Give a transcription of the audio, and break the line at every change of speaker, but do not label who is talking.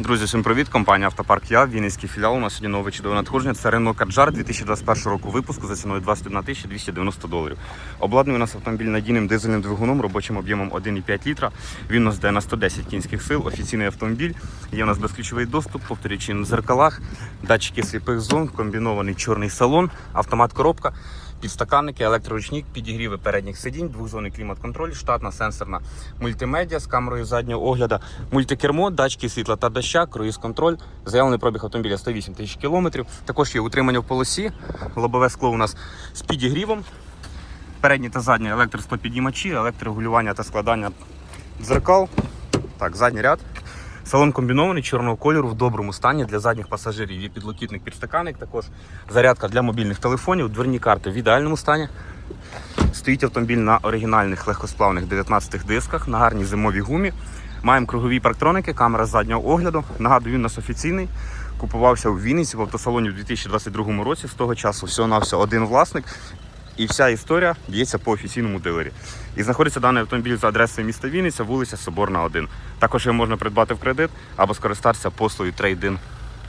Друзі, всім привіт! Компанія Автопарк Я, Вінницький філіал. У нас сьогодні нове чудове надходження. Це Renault Kadjar 2021 року випуску за ціною 21 тисяча 290 доларів. Обладнаний у нас автомобіль надійним дизельним двигуном, робочим об'ємом 1,5 літра. Він у нас йде на 110 кінських сил, офіційний автомобіль. Є у нас безключовий доступ, повторюючи на зеркалах, датчики сліпих зон, комбінований чорний салон, автомат коробка. Підстаканники, електроручник, підігріви передніх сидінь, двохзонний клімат-контроль, штатна сенсорна мультимедіа з камерою заднього огляду, мультикермо, датчики світла та доща, круїз-контроль, заявлений пробіг автомобіля 108 тисяч кілометрів. Також є утримання в полосі, лобове скло у нас з підігрівом, передні та задні електросклопіднімачі, електрорегулювання та складання дзеркал. Так, задній ряд. Салон комбінований чорного кольору в доброму стані для задніх пасажирів. Є підлокітник підстаканник, також зарядка для мобільних телефонів, дверні карти в ідеальному стані. Стоїть автомобіль на оригінальних легкосплавних 19 дисках, на гарній зимовій гумі. Маємо кругові парктроники, камера заднього огляду. Нагадую, він у нас офіційний. Купувався у Вінниці в автосалоні у 2022 році. З того часу всього-навсього один власник. І вся історія б'ється по офіційному дилері. І знаходиться даний автомобіль за адресою міста Вінниця, вулиця Соборна, 1. Також його можна придбати в кредит або скористатися послугою трейдин